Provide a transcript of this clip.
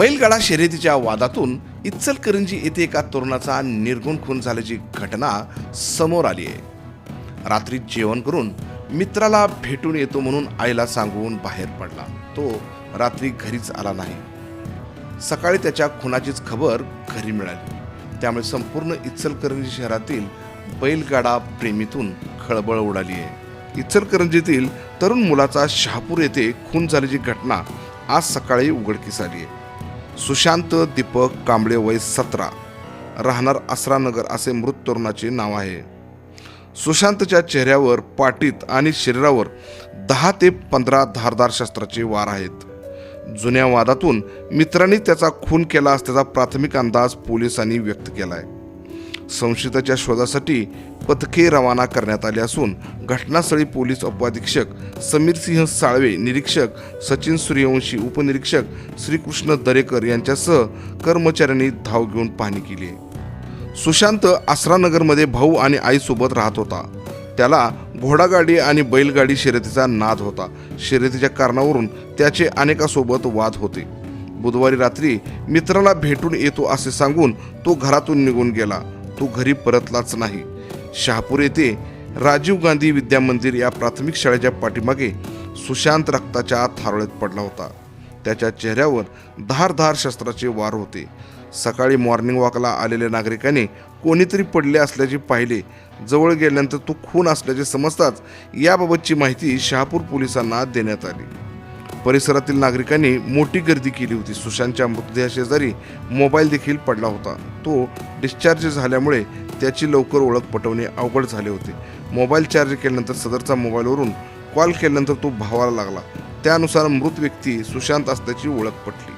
बैलगाडा शर्यतीच्या वादातून इचलकरंजी येथे एका तरुणाचा निर्गुण खून झाल्याची घटना समोर आली आहे. रात्री जेवण करून मित्राला भेटून येतो म्हणून आईला सांगून बाहेर पडला. तो रात्री घरीच आला नाही. सकाळी त्याच्या खुनाचीच खबर घरी मिळाली. त्यामुळे संपूर्ण इचलकरंजी शहरातील बैलगाडा प्रेमीतून खळबळ उडाली आहे. इचलकरंजीतील तरुण मुलाचा शहापूर येथे खून झाल्याची घटना आज सकाळी उघडकीस आली आहे. सुशांत दीपक कांबळे वय सतरा. राहणार आसरानगर असे मृत तरुणाचे नाव आहे. सुशांतच्या चेहऱ्यावर पाटीत आणि शरीरावर दहा ते पंधरा धारदार शस्त्राचे वार आहेत. जुन्या वादातून मित्रांनी त्याचा खून केला असल्याचा प्राथमिक अंदाज पोलिसांनी व्यक्त केला आहे संशयिताच्या शोधासाठी पथके रवाना करण्यात आले असून घटनास्थळी पोलीस उपअधीक्षक समीर सिंह साळवे निरीक्षक सचिन सूर्यवंशी उपनिरीक्षक श्रीकृष्ण दरेकर यांच्यासह कर्मचाऱ्यांनी धाव घेऊन पाहणी केली सुशांत आसरानगरमध्ये भाऊ आणि आईसोबत राहत होता. त्याला घोडागाडी आणि बैलगाडी शर्यतीचा नाद होता. शर्यतीच्या कारणावरून त्याचे अनेकासोबत वाद होते. बुधवारी रात्री मित्राला भेटून येतो असे सांगून तो घरातून निघून गेला. तो घरी परतलाच नाही. शहापूर येथे राजीव गांधी विद्या मंदिर या प्राथमिक शाळेच्या पाठीमागे सुशांत रक्ताच्या थारोळ्यात पडला होता. त्याच्या चेहऱ्यावर धारधार शस्त्राचे वार होते. सकाळी मॉर्निंग वॉकला आलेल्या नागरिकांनी कोणीतरी पडले असल्याचे पाहिले. जवळ गेल्यानंतर तो खून असल्याचे समजताच याबाबतची माहिती शहापूर पोलिसांना देण्यात आली. परिसरातील नागरिकांनी मोठी गर्दी केली होती. सुशांतच्या मृतदेहाशेजारी मोबाईल देखील पडला होता. तो डिस्चार्ज झाल्यामुळे त्याची लवकर ओळख पटवणे अवघड झाले होते. मोबाईल चार्ज केल्यानंतर सदरचा मोबाईलवरून कॉल केल्यानंतर तो भावाला लागला. त्यानुसार मृत व्यक्ती सुशांत असल्याची ओळख पटली.